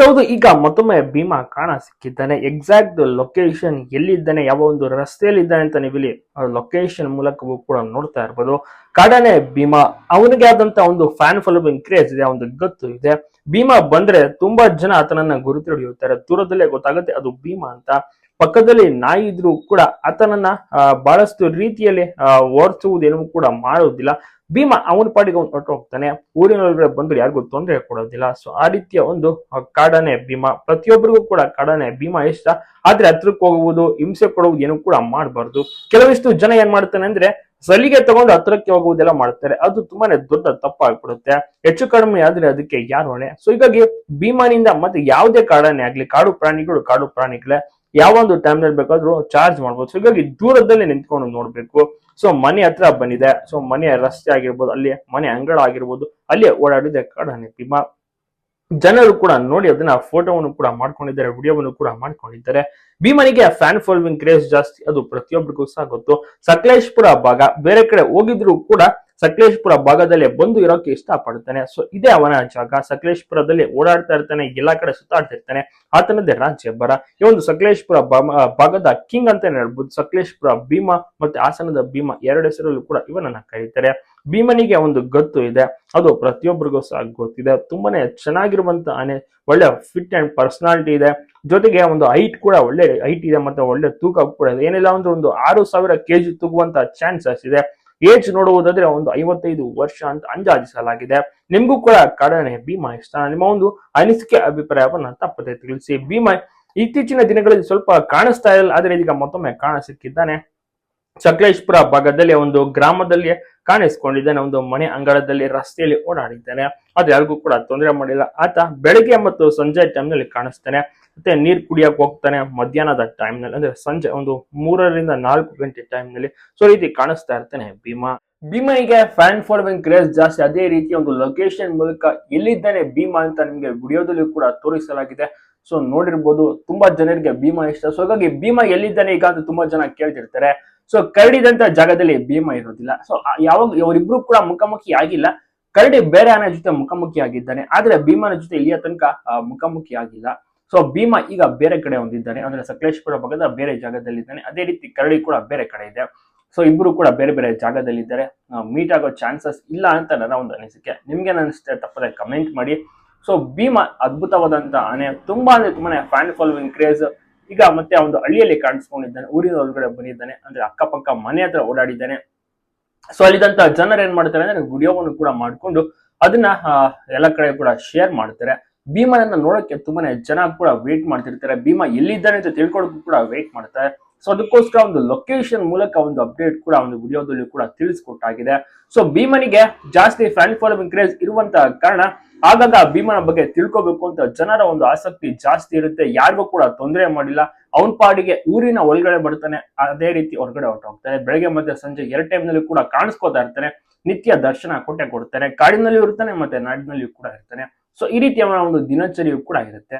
S ಹೌದು ಈಗ ಮತ್ತೊಮ್ಮೆ ಭೀಮಾ ಕಾಣ ಸಿಕ್ಕಿದ್ದಾನೆ. ಎಕ್ಸಾಕ್ಟ್ ಲೊಕೇಶನ್ ಎಲ್ಲಿದ್ದಾನೆ, ಯಾವ ಒಂದು ರಸ್ತೆಯಲ್ಲಿದ್ದಾನೆ ಅಂತ ನೀವು ಇಲ್ಲಿ ಲೊಕೇಶನ್ ಮೂಲಕವೂ ಕೂಡ ನೋಡ್ತಾ ಇರ್ಬೋದು. ಕಾಡನೆ ಭೀಮಾ, ಅವನಿಗೆ ಆದಂತ ಒಂದು ಫ್ಯಾನ್ ಫಾಲೋವಿಂಗ್ ಕ್ರೇಜ್ ಇದೆ, ಒಂದು ಗತ್ತು ಇದೆ. ಭೀಮಾ ಬಂದ್ರೆ ತುಂಬಾ ಜನ ಆತನನ್ನ ಗುರುತಿಡಿಯುತ್ತಾರೆ ದೂರದಲ್ಲೇ ಗೊತ್ತಾಗುತ್ತೆ ಅದು ಭೀಮಾ ಅಂತ. ಪಕ್ಕದಲ್ಲಿ ನಾಯಿ ಇದ್ರೂ ಕೂಡ ಆತನನ್ನ ಬಹಳಷ್ಟು ರೀತಿಯಲ್ಲಿ ಓಡಿಸುವುದೇನೂ ಕೂಡ ಮಾಡುವುದಿಲ್ಲ. ಭೀಮ ಅವನ ಪಾಡಿಗೆ ಅವನು ಹೊಟ್ಟು ಹೋಗ್ತಾನೆ ಊರಿನೊಳಗಡೆ ಬಂದ್ರೆ ಯಾರಿಗೂ ತೊಂದರೆ ಕೊಡೋದಿಲ್ಲ. ಸೊ ಆ ರೀತಿಯ ಒಂದು ಕಾಡನೆ ಭೀಮಾ. ಪ್ರತಿಯೊಬ್ಬರಿಗೂ ಕೂಡ ಕಾಡನೆ ಭೀಮ ಇಷ್ಟ. ಆದ್ರೆ ಹತ್ರಕ್ಕೆ ಹೋಗುವುದು, ಹಿಂಸೆ ಕೊಡುವುದು ಏನು ಕೂಡ ಮಾಡಬಾರ್ದು. ಕೆಲವಿಷ್ಟು ಜನ ಏನ್ ಮಾಡ್ತಾನೆ ಅಂದ್ರೆ, ಸಲಿಗೆ ತಗೊಂಡು ಹತ್ರಕ್ಕೆ ಹೋಗುವುದೆಲ್ಲ ಮಾಡ್ತಾರೆ. ಅದು ತುಂಬಾನೇ ದೊಡ್ಡ ತಪ್ಪಾಗ್ಬಿಡುತ್ತೆ. ಹೆಚ್ಚು ಕಡಿಮೆ ಆದ್ರೆ ಅದಕ್ಕೆ ಯಾರು ಹೊಣೆ? ಸೊ ಹೀಗಾಗಿ ಭೀಮಾನಿಂದ ಮತ್ತೆ ಯಾವುದೇ ಕಾಡನೆ ಆಗ್ಲಿ, ಕಾಡು ಪ್ರಾಣಿಗಳು ಕಾಡು ಪ್ರಾಣಿಗಳೇ. ಯಾವ ಒಂದು ಟೈಮ್ನಲ್ಲಿ ಬೇಕಾದ್ರೂ ಚಾರ್ಜ್ ಮಾಡ್ಬೋದು. ಹೀಗಾಗಿ ದೂರದಲ್ಲಿ ನಿಂತ್ಕೊಂಡು ನೋಡ್ಬೇಕು. ಸೊ ಮನೆ ಹತ್ರ ಬಂದಿದೆ. ಸೊ ಮನೆ ರಸ್ತೆ ಆಗಿರ್ಬೋದು ಅಲ್ಲಿ ಮನೆ ಅಂಗಳ ಆಗಿರ್ಬೋದು ಅಲ್ಲಿ ಓಡಾಡಿದೆ ಕಾಡಾನೆ ಭೀಮಾ. ಜನರು ಕೂಡ ನೋಡಿ ಅದನ್ನ ಫೋಟೋವನ್ನು ಕೂಡ ಮಾಡ್ಕೊಂಡಿದ್ದಾರೆ ವಿಡಿಯೋವನ್ನು ಕೂಡ ಮಾಡ್ಕೊಂಡಿದ್ದಾರೆ. ಭೀಮನಿಗೆ ಫ್ಯಾನ್ ಫಾಲೋವಿಂಗ್ ಕ್ರೇಜ್ ಜಾಸ್ತಿ. ಅದು ಪ್ರತಿಯೊಬ್ಬರಿಗೂ ಸಹ ಗೊತ್ತು. ಸಕಲೇಶ್ಪುರ ಭಾಗ, ಬೇರೆ ಕಡೆ ಹೋಗಿದ್ರು ಕೂಡ ಸಕಲೇಶ್ಪುರ ಭಾಗದಲ್ಲಿ ಬಂದು ಇರೋಕೆ ಇಷ್ಟಪಡ್ತಾನೆ. ಸೊ ಇದೇ ಅವನ ಜಾಗ. ಸಕಲೇಶ್ಪುರದಲ್ಲಿ ಓಡಾಡ್ತಾ ಇರ್ತಾನೆ, ಎಲ್ಲಾ ಕಡೆ ಸುತ್ತಾಡ್ತಿರ್ತಾನೆ ಆತನದೇ ರಾಜ್ಯ ಬರ. ಈ ಒಂದು ಸಕಲೇಶ್ಪುರ ಭಾಗದ ಕಿಂಗ್ ಅಂತ ಹೇಳ್ಬೋದು. ಸಕಲೇಶ್ಪುರ, ಭೀಮ ಮತ್ತೆ ಹಾಸನದ ಭೀಮ ಎರಡು ಹೆಸರಲ್ಲೂ ಕೂಡ ಇವನನ್ನ ಕರೀತಾರೆ. ಭೀಮನಿಗೆ ಒಂದು ಗತ್ತು ಇದೆ. ಅದು ಪ್ರತಿಯೊಬ್ಬರಿಗೂ ಸಹ ಗೊತ್ತಿದೆ. ತುಂಬಾನೇ ಚೆನ್ನಾಗಿರುವಂತ ಆನೆ, ಒಳ್ಳೆ ಫಿಟ್ ಅಂಡ್ ಪರ್ಸನಾಲಿಟಿ ಇದೆ. ಜೊತೆಗೆ ಒಂದು ಹೈಟ್ ಕೂಡ ಒಳ್ಳೆ ಹೈಟ್ ಇದೆ, ಮತ್ತೆ ಒಳ್ಳೆ ತೂಕ ಕೂಡ ಇದೆ. ಏನಿಲ್ಲ ಅಂದ್ರೆ ಒಂದು ಆರು ಸಾವಿರ ಕೆಜಿ ತೂಗುವಂತ ಚಾನ್ಸಸ್ ಇದೆ. ಏಜ್ ನೋಡುವುದಾದ್ರೆ ಒಂದು ಐವತ್ತೈದು ವರ್ಷ ಅಂತ ಅಂದಾಜಿಸಲಾಗಿದೆ. ನಿಮ್ಗೂ ಕೂಡ ಕಾರಣ ಭೀಮಾ ಇಷ್ಟ. ನಿಮ್ಮ ಒಂದು ಅನಿಸಿಕೆ, ಅಭಿಪ್ರಾಯವನ್ನ ತಪ್ಪದೆ ತಿಳಿಸಿ. ಭೀಮಾ, ಇತ್ತೀಚಿನ ದಿನಗಳಲ್ಲಿ ಸ್ವಲ್ಪ ಕಾಣಿಸ್ತಾ ಇಲ್ಲ, ಆದ್ರೆ ಈಗ ಮತ್ತೊಮ್ಮೆ ಕಾಣ ಸಿಕ್ಕಿದ್ದಾನೆ. ಸಕಲೇಶ್ಪುರ ಭಾಗದಲ್ಲಿ ಒಂದು ಗ್ರಾಮದಲ್ಲಿ ಕಾಣಿಸ್ಕೊಂಡಿದ್ದಾನೆ. ಒಂದು ಮನೆ ಅಂಗಳದಲ್ಲಿ ರಸ್ತೆಯಲ್ಲಿ ಓಡಾಡಿದ್ದಾನೆ. ಅದು ಯಾರಿಗೂ ಕೂಡ ತೊಂದರೆ ಮಾಡಿಲ್ಲ. ಆತ ಬೆಳಗ್ಗೆ ಮತ್ತು ಸಂಜೆ ಟೈಮ್ನಲ್ಲಿ ಕಾಣಿಸ್ತಾನೆ. ಮತ್ತೆ ನೀರ್ ಕುಡಿಯಕ್ ಹೋಗ್ತಾನೆ ಮಧ್ಯಾಹ್ನದ ಟೈಮ್ನಲ್ಲಿ ಅಂದ್ರೆ ಸಂಜೆ ಒಂದು ಮೂರರಿಂದ ನಾಲ್ಕು ಗಂಟೆ ಟೈಮ್ನಲ್ಲಿ ಸೊ ರೀತಿ ಕಾಣಿಸ್ತಾ ಇರ್ತಾನೆ ಭೀಮಾ. ಭೀಮಾಗೆ ಫ್ಯಾನ್ ಫಾಲೋವಿಂಗ್ ಕ್ರೇಜ್ ಜಾಸ್ತಿ. ಅದೇ ರೀತಿ ಒಂದು ಲೊಕೇಶನ್ ಮೂಲಕ ಎಲ್ಲಿದ್ದಾನೆ ಭೀಮಾ ಅಂತ ನಿಮ್ಗೆ ವಿಡಿಯೋದಲ್ಲಿ ಕೂಡ ತೋರಿಸಲಾಗಿದೆ. ಸೊ ನೋಡಿರ್ಬೋದು ತುಂಬಾ ಜನರಿಗೆ ಭೀಮಾ ಇಷ್ಟ. ಸೊ ಹಾಗಾಗಿ ಭೀಮಾ ಎಲ್ಲಿದ್ದಾನೆ ಈಗ ಅಂತ ತುಂಬಾ ಜನ ಕೇಳ್ತಿರ್ತಾರೆ. ಸೊ ಕರಡಿದಂತ ಜಾಗದಲ್ಲಿ ಭೀಮ ಇರೋದಿಲ್ಲ ಸೊ ಯಾವಾಗ ಇವರಿಬ್ರು ಕೂಡ ಮುಖಾಮುಖಿ ಆಗಿಲ್ಲ. ಕರಡಿ ಬೇರೆ ಆನೆ ಜೊತೆ ಮುಖಾಮುಖಿ ಆಗಿದ್ದಾನೆ. ಆದ್ರೆ ಭೀಮನ ಜೊತೆ ಇಲ್ಲಿಯ ತನಕ ಮುಖಾಮುಖಿ ಆಗಿಲ್ಲ. ಸೊ ಭೀಮ ಈಗ ಬೇರೆ ಕಡೆ ಹೊಂದಿದ್ದಾನೆ. ಅಂದ್ರೆ ಸಕಲೇಶ್ಪುರ ಭಾಗದ ಬೇರೆ ಜಾಗದಲ್ಲಿದ್ದಾನೆ. ಅದೇ ರೀತಿ ಕರಡಿ ಕೂಡ ಬೇರೆ ಕಡೆ ಇದೆ. ಸೊ ಇಬ್ರು ಕೂಡ ಬೇರೆ ಬೇರೆ ಜಾಗದಲ್ಲಿದ್ದಾರೆ. ಮೀಟ್ ಆಗೋ ಚಾನ್ಸಸ್ ಇಲ್ಲ ಅಂತ ನನ್ನ ಒಂದು ಅನಿಸಿಕೆ. ನಿಮ್ಗೆ ಅನಿಸುತ್ತೆ ತಪ್ಪದೆ ಕಮೆಂಟ್ ಮಾಡಿ. ಸೊ ಭೀಮ ಅದ್ಭುತವಾದಂತ ಆನೆ. ತುಂಬಾ ಅಂದ್ರೆ ತುಂಬಾನೇ ಫ್ಯಾನ್ ಫಾಲೋವಿಂಗ್ ಕ್ರೇಜ್ ಈಗ ಮತ್ತೆ ಒಂದು ಹಳ್ಳಿಯಲ್ಲಿ ಕಾಣಿಸ್ಕೊಂಡಿದ್ದಾನೆ, ಊರಿನ ಒಳಗಡೆ ಬಂದಿದ್ದಾನೆ, ಅಂದ್ರೆ ಅಕ್ಕಪಕ್ಕ ಮನೆ ಹತ್ರ ಓಡಾಡಿದ್ದಾನೆ. ಸೊ ಅಲ್ಲಿದ್ದಂತ ಜನರು ಏನ್ ಮಾಡ್ತಾರೆ ಅಂದ್ರೆ ವಿಡಿಯೋವನ್ನು ಕೂಡ ಮಾಡ್ಕೊಂಡು ಅದನ್ನ ಎಲ್ಲ ಕಡೆ ಕೂಡ ಶೇರ್ ಮಾಡ್ತಾರೆ. ಭೀಮನನ್ನ ನೋಡೋಕೆ ತುಂಬಾನೇ ಜನ ಕೂಡ ವೇಟ್ ಮಾಡ್ತಿರ್ತಾರೆ. ಭೀಮ ಎಲ್ಲಿದ್ದಾನೆ ಅಂತ ತಿಳ್ಕೊಳಕ್ಕೂ ಕೂಡ ವೇಟ್ ಮಾಡ್ತಾರೆ. ಸೊ ಅದಕ್ಕೋಸ್ಕರ ಒಂದು ಲೊಕೇಶನ್ ಮೂಲಕ ಒಂದು ಅಪ್ಡೇಟ್ ಕೂಡ, ಒಂದು ವಿಡಿಯೋದಲ್ಲಿ ಕೂಡ ತಿಳಿಸ್ಕೊಟ್ಟಾಗಿದೆ. ಸೊ ಭೀಮನಿಗೆ ಜಾಸ್ತಿ ಫ್ಯಾನ್ ಫಾಲೋವಿಂಗ್ ಕ್ರೇಜ್ ಇರುವಂತಹ ಕಾರಣ, ಆಗಾಗ ಭೀಮನ ಬಗ್ಗೆ ತಿಳ್ಕೊಬೇಕು ಅಂತ ಜನರ ಒಂದು ಆಸಕ್ತಿ ಜಾಸ್ತಿ ಇರುತ್ತೆ. ಯಾರಿಗೂ ಕೂಡ ತೊಂದರೆ ಮಾಡಿಲ್ಲ. ಅವನ ಪಾಡಿಗೆ ಊರಿನ ಒಳಗಡೆ ಬರ್ತಾನೆ. ಅದೇ ರೀತಿ ಹೊರಗಡೆ ಹೊರಟೋಗ್ತಾನೆ. ಬೆಳಗ್ಗೆ ಮತ್ತೆ ಸಂಜೆ ಎರಡು ಟೈಮ್ನಲ್ಲಿ ಕೂಡ ಕಾಣಿಸ್ಕೋತಾ ಇರ್ತಾನೆ. ನಿತ್ಯ ದರ್ಶನ ಕೊಟ್ಟೆ ಕೊಡ್ತಾನೆ. ಕಾಡಿನಲ್ಲಿ ಇರ್ತಾನೆ, ಮತ್ತೆ ನಾಡಿನಲ್ಲಿಯೂ ಕೂಡ ಇರ್ತಾನೆ. ಸೊ ಈ ರೀತಿಯ ಅವನ ಒಂದು ದಿನಚರಿಯು ಕೂಡ ಇರುತ್ತೆ.